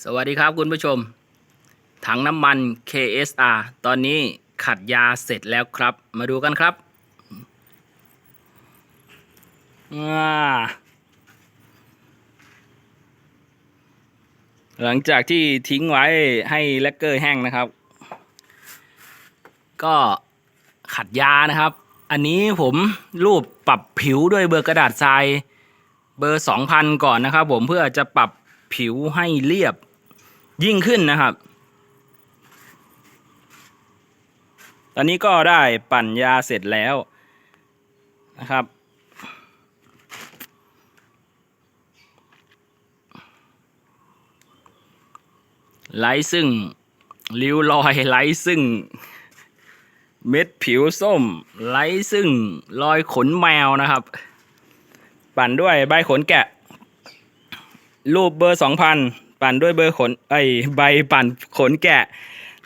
สวัสดีครับคุณผู้ชม ถังน้ำมัน KSR ตอนนี้ขัดยาเสร็จแล้วครับ มาดูกันครับหลังจากที่ทิ้งไว้ให้แลกเกอร์แห้งนะครับ ก็ขัดยานะครับ อันนี้ผมรูปปรับผิวด้วยเบอร์กระดาษทรายเบอร์ 2,000 ก่อนนะครับ ผมเพื่อจะปรับ ผิวให้เรียบยิ่งขึ้นนะครับ ตอนนี้ก็ได้ปั่นยาเสร็จแล้วนะครับไร้ซึ่งริ้วรอยไร้ซึ่ง เม็ดผิวส้มไร้ซึ่งรอยขนแมวนะครับ ปั่นด้วยใบขนแกะ รูปเบอร์สองพันปั่นด้วยเบอร์ขนไอใบปั่นขนแกะ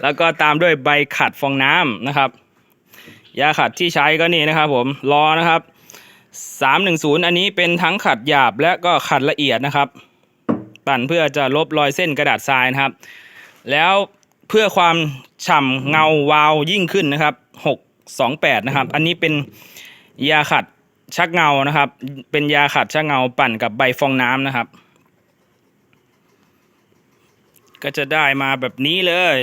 แล้วก็ตามด้วยใบขัดฟองน้ำนะครับ ยาขัดที่ใช้ก็นี่นะครับผมรอนะครับสามหนึ่งศูนย์อันนี้เป็นทั้งขัดหยาบและก็ขัดละเอียดนะครับปั่นเพื่อจะลบรอยเส้นกระดาษทรายนะครับ แล้วเพื่อความฉ่ำเงาวาวยิ่งขึ้นนะครับหกสองแปดนะครับ อันนี้เป็นยาขัดชักเงานะครับ เป็นยาขัดชักเงาปั่นกับใบฟองน้ำนะครับ ก็จะได้มาแบบนี้เลย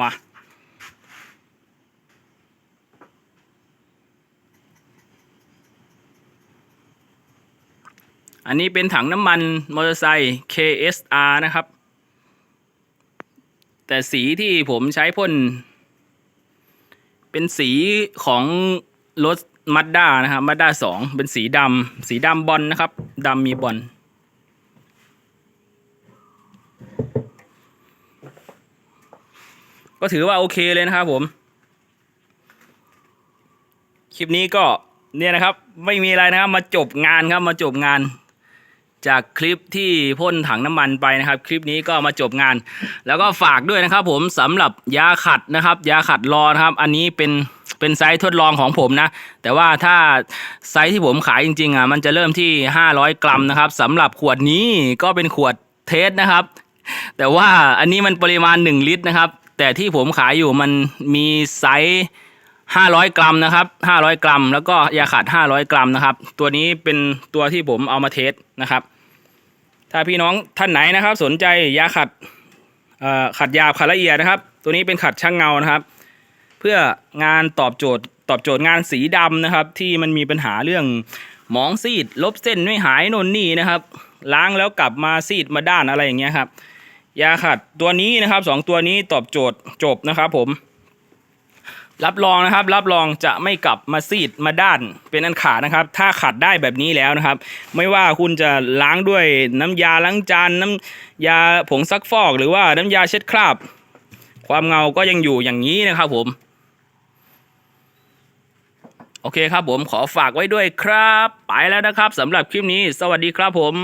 มา อันนี้เป็นถังน้ำมันมอเตอร์ไซค์ KSR นะครับ แต่สีที่ผมใช้พ่น เป็นสีของรถ มัดด้านะครับมัดด้าสองเป็นสีดำสีดำบอลนะครับดำมีบอลก็ถือว่าโอเคเลยนะครับผม คลิปนี้ก็เนี่ยนะครับไม่มีอะไรนะครับมาจบงานครับมาจบงาน จากคลิปที่พ่นถังน้ำมันไปนะครับ คลิปนี้ก็มาจบงาน แล้วก็ฝากด้วยนะครับผมสำหรับยาขัดนะครับ ยาขัดรอนะครับ อันนี้เป็น เป็นไซส์ทดลองของผมนะ แต่ว่าถ้าไซส์ที่ผมขายจริงๆอะมันจะเริ่มที่ 500 กรัมนะครับสำหรับขวดนี้ก็เป็นขวดเทสนะครับ แต่ว่าอันนี้มันปริมาณ 1 ลิตรนะครับ แต่ที่ผมขายอยู่มันมีไซส์500 กรัมนะครับ500 กรัม แล้วก็ยาขัด500 กรัมนะครับ ตัวนี้เป็นตัวที่ผมเอามาเทสนะครับ ถ้าพี่น้องท่านไหนนะครับ สนใจยาขัดขัดยาขัดละเอียดนะครับ ตัวนี้เป็นขัดช่างเงานะครับ เพื่องานตอบโจทย์ตอบโจทย์งานสีดำนะครับ ที่มันมีปัญหาเรื่องหมองซีด ลบเส้นไม่หายนนนี่นะครับ ล้างแล้วกลับมาซีดมาด้านอะไรอย่างเงี้ยครับยาขัดตัวนี้นะครับสองตัวนี้ตอบโจทย์จบนะครับผม รับรองนะครับ รับรองจะไม่กลับมาซีดมาด้านเป็นอันขาดนะครับ ถ้าขัดได้แบบนี้แล้วนะครับ ไม่ว่าคุณจะล้างด้วยน้ำยาล้างจานน้ำยาผงซักฟอก หรือว่าน้ำยาเช็ดคราบ ความเงาก็ยังอยู่อย่างนี้นะครับผม โอเคครับผมขอฝากไว้ด้วยครับ ไปแล้วนะครับสำหรับคลิปนี้ สวัสดีครับผม